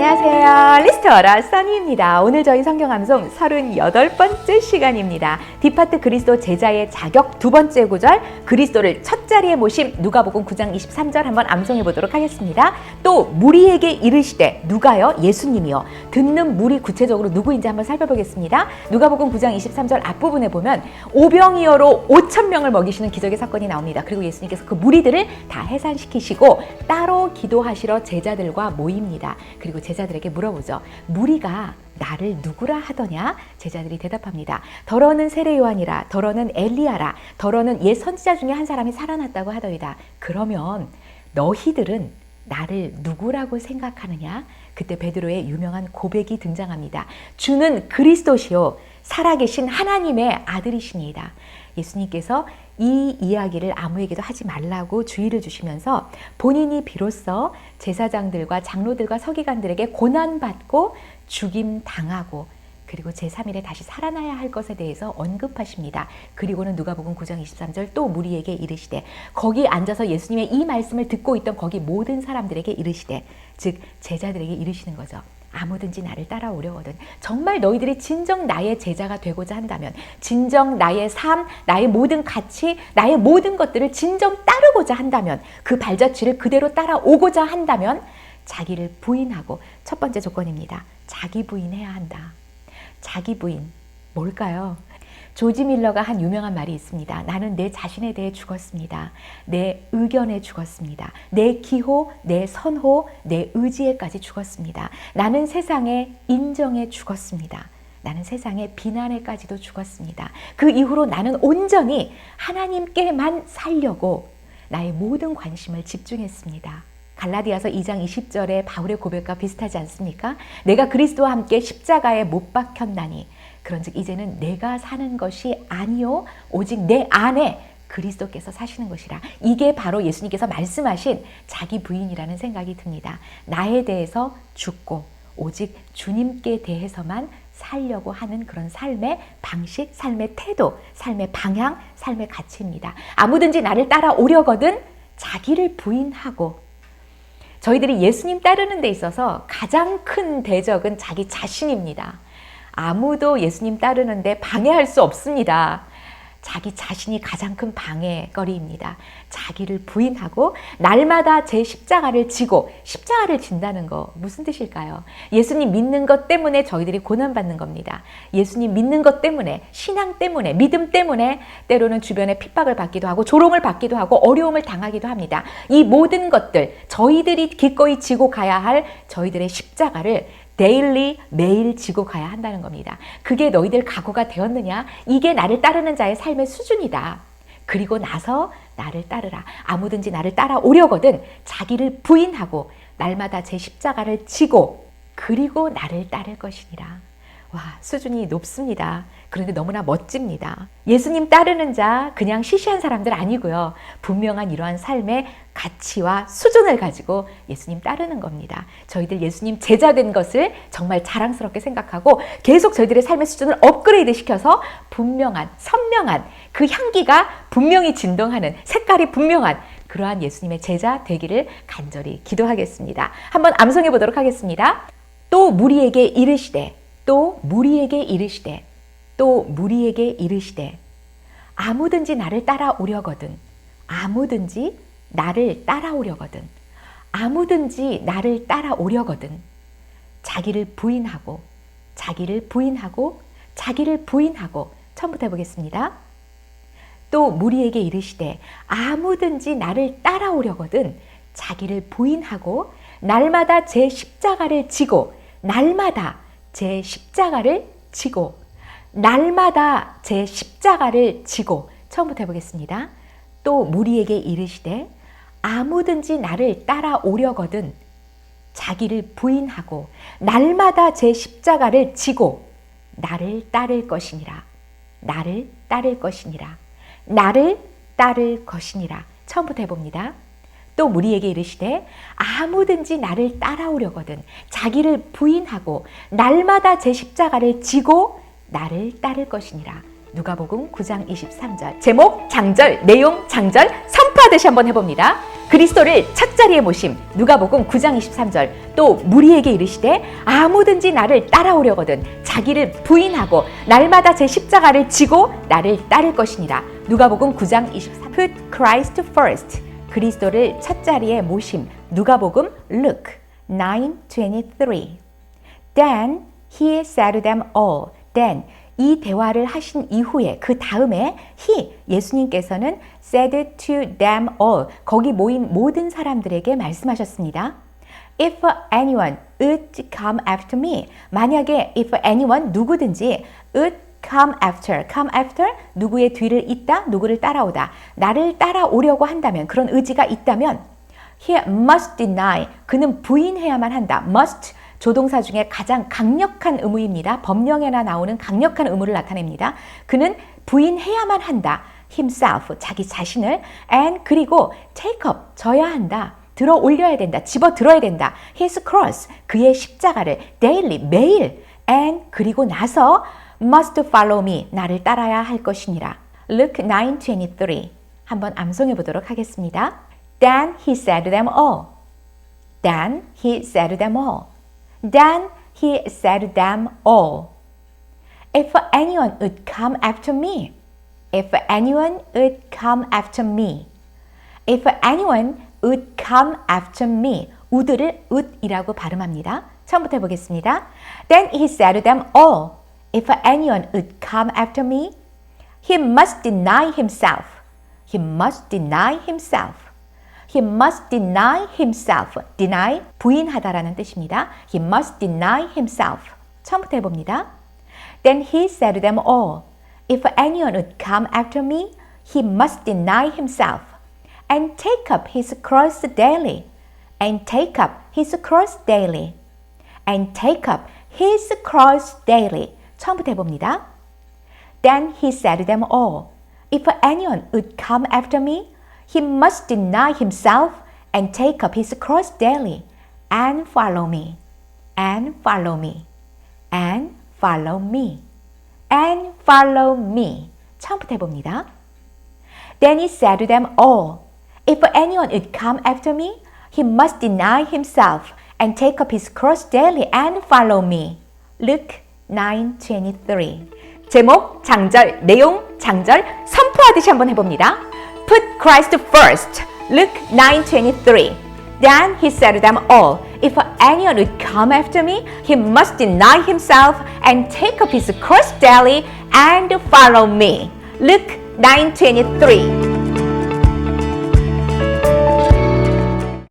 안녕하세요. 리스터라 써니입니다. 오늘 저희 성경 암송 38번째 시간입니다. 디파트 그리스도 제자의 자격 두 번째 구절 그리스도를 첫 자리에 모심 누가복음 9장 23절 한번 암송해 보도록 하겠습니다. 또 무리에게 이르시되 누가요? 예수님이요. 듣는 무리 구체적으로 누구인지 한번 살펴보겠습니다. 누가복음 9장 23절 앞부분에 보면 오병이어로 5천 명을 먹이시는 기적의 사건이 나옵니다. 그리고 예수님께서 그 무리들을 다 해산시키시고 따로 기도하시러 제자들과 모입니다. 그리고 제자들에게 물어보죠. 무리가 나를 누구라 하더냐? 제자들이 대답합니다. 더러는 세례 요한이라, 더러는 엘리야라, 더러는 옛 선지자 중에 한 사람이 살아났다고 하더이다. 그러면 너희들은 나를 누구라고 생각하느냐? 그때 베드로의 유명한 고백이 등장합니다. 주는 그리스도시요 살아계신 하나님의 아들이시니이다. 예수님께서 이 이야기를 아무에게도 하지 말라고 주의를 주시면서 본인이 비로소 제사장들과 장로들과 서기관들에게 고난받고 죽임 당하고 그리고 제3일에 다시 살아나야 할 것에 대해서 언급하십니다. 그리고는 누가복음 9장 23절 또 무리에게 이르시되 거기 앉아서 예수님의 이 말씀을 듣고 있던 거기 모든 사람들에게 이르시되 즉 제자들에게 이르시는 거죠. 아무든지 나를 따라오려거든. 정말 너희들이 진정 나의 제자가 되고자 한다면, 진정 나의 삶, 나의 모든 가치, 나의 모든 것들을 진정 따르고자 한다면, 그 발자취를 그대로 따라오고자 한다면, 자기를 부인하고 첫 번째 조건입니다. 자기 부인해야 한다. 자기 부인. 뭘까요? 조지 밀러가 한 유명한 말이 있습니다. 나는 내 자신에 대해 죽었습니다. 내 의견에 죽었습니다. 내 기호, 내 선호, 내 의지에까지 죽었습니다. 나는 세상의 인정에 죽었습니다. 나는 세상의 비난에까지도 죽었습니다. 그 이후로 나는 온전히 하나님께만 살려고 나의 모든 관심을 집중했습니다. 갈라디아서 2장 20절의 바울의 고백과 비슷하지 않습니까? 내가 그리스도와 함께 십자가에 못 박혔나니 그런즉 이제는 내가 사는 것이 아니요 오직 내 안에 그리스도께서 사시는 것이라. 이게 바로 예수님께서 말씀하신 자기 부인이라는 생각이 듭니다. 나에 대해서 죽고 오직 주님께 대해서만 살려고 하는 그런 삶의 방식, 삶의 태도, 삶의 방향, 삶의 가치입니다. 아무든지 나를 따라오려거든 자기를 부인하고 저희들이 예수님 따르는 데 있어서 가장 큰 대적은 자기 자신입니다. 아무도 예수님 따르는데 방해할 수 없습니다. 자기 자신이 가장 큰 방해거리입니다. 자기를 부인하고 날마다 제 십자가를 지고 십자가를 진다는 거 무슨 뜻일까요? 예수님 믿는 것 때문에 저희들이 고난받는 겁니다. 예수님 믿는 것 때문에 신앙 때문에 믿음 때문에 때로는 주변에 핍박을 받기도 하고 조롱을 받기도 하고 어려움을 당하기도 합니다. 이 모든 것들 저희들이 기꺼이 지고 가야 할 저희들의 십자가를 데일리 매일 지고 가야 한다는 겁니다. 그게 너희들 각오가 되었느냐? 이게 나를 따르는 자의 삶의 수준이다. 그리고 나서 나를 따르라. 아무든지 나를 따라오려거든 자기를 부인하고 날마다 제 십자가를 지고 그리고 나를 따를 것이니라. 와, 수준이 높습니다. 그런데 너무나 멋집니다. 예수님 따르는 자, 그냥 시시한 사람들 아니고요. 분명한 이러한 삶의 가치와 수준을 가지고 예수님 따르는 겁니다. 저희들 예수님 제자 된 것을 정말 자랑스럽게 생각하고 계속 저희들의 삶의 수준을 업그레이드 시켜서 분명한, 선명한 그 향기가 분명히 진동하는 색깔이 분명한 그러한 예수님의 제자 되기를 간절히 기도하겠습니다. 한번 암송해 보도록 하겠습니다. 또 무리에게 이르시되 또 무리에게 이르시되 또 무리에게 이르시되 아무든지 나를 따라오려거든. 아무든지 나를 따라오려거든. 아무든지 나를 따라오려거든. 자기를 부인하고 자기를 부인하고 자기를 부인하고. 처음부터 해보겠습니다. 또 무리에게 이르시되 아무든지 나를 따라오려거든. 자기를 부인하고 날마다 제 십자가를 지고 날마다 제 십자가를 지고 날마다 제 십자가를 지고 처음부터 해보겠습니다. 또 무리에게 이르시되 아무든지 나를 따라오려거든 자기를 부인하고 날마다 제 십자가를 지고 나를 따를 것이니라. 나를 따를 것이니라. 나를 따를 것이니라. 처음부터 해봅니다. 또 무리에게 이르시되 아무든지 나를 따라오려거든 자기를 부인하고 날마다 제 십자가를 지고 나를 따를 것이니라. 누가복음 9장 23절. 제목 장절, 내용 장절 선포하듯이 한번 해봅니다. 그리스도를 첫 자리에 모심 누가복음 9장 23절 또 무리에게 이르시되 아무든지 나를 따라오려거든 자기를 부인하고 날마다 제 십자가를 지고 나를 따를 것이니라 누가복음 9장 23 Put Christ first 그리스도를 첫 자리에 모심 누가복음 Luke 9:23 Then he said them all. Then 이 대화를 하신 이후에 그 다음에 he 예수님께서는 said to them all 거기 모인 모든 사람들에게 말씀하셨습니다. If anyone would come after me 만약에 if anyone 누구든지 would come after come after 누구의 뒤를 잇다 누구를 따라오다 나를 따라오려고 한다면 그런 의지가 있다면 he must deny 그는 부인해야만 한다 must 조동사 중에 가장 강력한 의무입니다. 법령에나 나오는 강력한 의무를 나타냅니다. 그는 부인해야만 한다. himself, 자기 자신을 and 그리고 take up, 져야 한다. 들어 올려야 된다. 집어 들어야 된다. his cross, 그의 십자가를 daily, 매일 and 그리고 나서 must follow me, 나를 따라야 할 것이니라. Luke 9:23 한번 암송해 보도록 하겠습니다. Then he said them all. Then he said them all. Then he said them all, If anyone would come after me, if anyone would come after me, if anyone would come after me, would를 would이라고 발음합니다. 처음부터 해보겠습니다. Then he said them all, If anyone would come after me, he must deny himself. He must deny himself. He must deny himself. deny 부인하다라는 뜻입니다. He must deny himself. 처음부터 해봅니다. Then he said to them all, If anyone would come after me, he must deny himself and take up his cross daily, and take up his cross daily, and take up his cross daily. 처음부터 해봅니다. Then he said to them all, If anyone would come after me, he must deny himself and take up his cross daily and follow me, and follow me, and follow me, and follow me. 처음부터 해봅니다. Then he said to them all, If anyone would come after me, he must deny himself and take up his cross daily and follow me. Luke 9:23. 제목, 장절, 내용, 장절 선포하듯이 한번 해봅니다. Put Christ first. Luke 9:23. Then he said to them all, If anyone would come after me, he must deny himself and take up his cross daily and follow me. Luke 9:23.